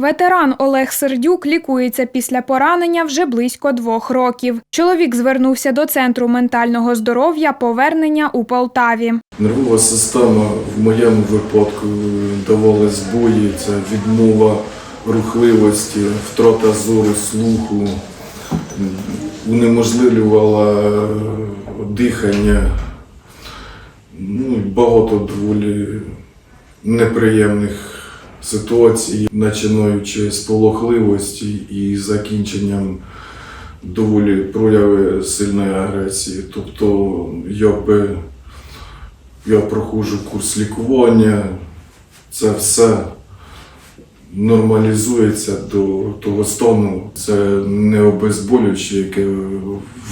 Ветеран Олег Сердюк лікується після поранення вже близько двох років. Чоловік звернувся до центру ментального здоров'я повернення у Полтаві. Нервова система в моєму випадку давала збої, це відмова рухливості, втрата зору, слуху, унеможливлювала дихання. Ну, багато доволі неприємних ситуацій, починаючи з полохливості і закінченням доволі прояви сильної агресії. Тобто, якби я проходжу курс лікування, це все нормалізується до того стану. Це не обезболююче, яке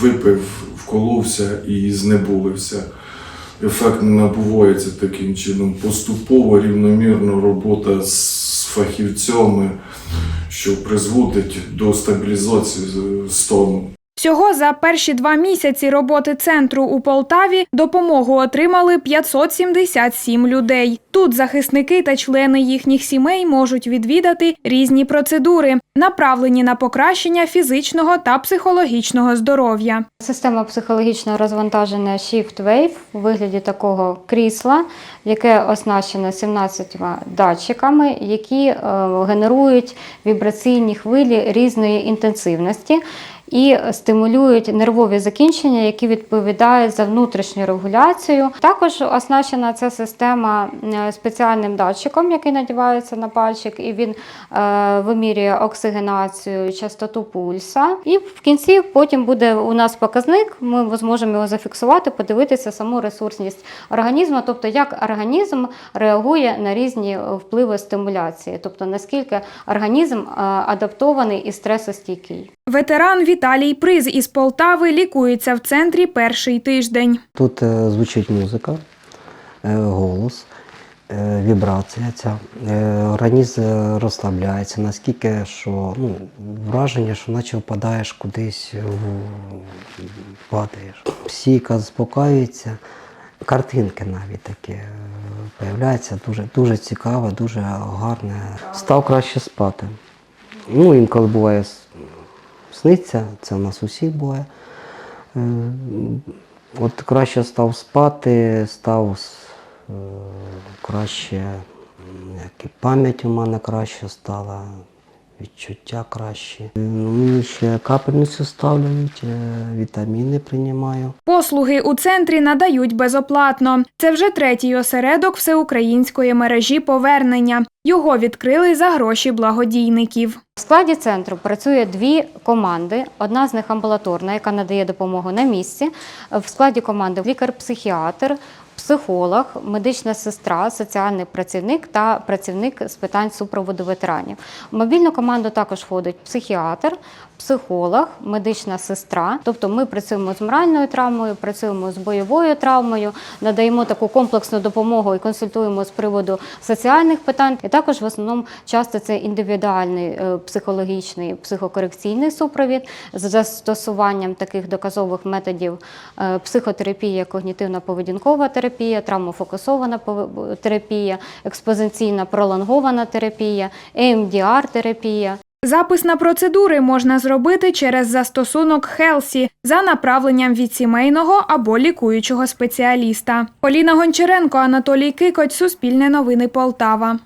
випив, вколовся і знеболився. Ефект не набувається таким чином. Поступово рівномірно робота з фахівцями, що призводить до стабілізації стану. Всього за перші два місяці роботи центру у Полтаві допомогу отримали 577 людей. Тут захисники та члени їхніх сімей можуть відвідати різні процедури, направлені на покращення фізичного та психологічного здоров'я. Система психологічного розвантаження Shift Wave у вигляді такого крісла, яке оснащене 17 датчиками, які е, генерують вібраційні хвилі різної інтенсивності. І стимулюють нервові закінчення, які відповідають за внутрішню регуляцію. Також оснащена ця система е, спеціальним датчиком, який надівається на пальчик, і він е, вимірює оксигенацію, частоту пульса. І в кінці потім буде у нас показник. Ми зможемо його зафіксувати, подивитися саму ресурсність організму, тобто як організм реагує на різні впливи стимуляції, тобто наскільки організм е, адаптований і стресостійкий. Ветеран Віталій Приз із Полтави лікується в центрі перший тиждень. Тут е, звучить музика, е, голос, е, вібрація ця. Організм розслабляється, наскільки що ну, враження, що наче впадаєш кудись, падаєш. Псіка заспокаюється, картинки навіть такі появляються, дуже, дуже цікаве, дуже гарне. Став краще спати. Ну, інколи буває сниться, це в нас усіх буває. Е, От краще став спати, став е, краще, як і пам'ять у мене краще стала, відчуття краще. Мені ще капельницю ставлять, е, вітаміни приймаю. Послуги у центрі надають безоплатно. Це вже третій осередок всеукраїнської мережі повернення. Його відкрили за гроші благодійників. В складі центру працює дві команди. Одна з них амбулаторна, яка надає допомогу на місці. В складі команди лікар-психіатр, психолог, медична сестра, соціальний працівник та працівник з питань супроводу ветеранів. В мобільну команду також входить психіатр, психолог, медична сестра. Тобто ми працюємо з моральною травмою, працюємо з бойовою травмою, надаємо таку комплексну допомогу і консультуємо з приводу соціальних питань. І також в основному часто це індивідуальний е, психологічний психокорекційний супровід з застосуванням таких доказових методів е, психотерапія, когнітивно-поведінкова терапія, травмофокусована терапія, експозиційна пролонгована терапія, EMDR-терапія. Запис на процедури можна зробити через застосунок Хелсі за направленням від сімейного або лікуючого спеціаліста. Поліна Гончаренко, Анатолій Кикоть, Суспільне новини Полтава.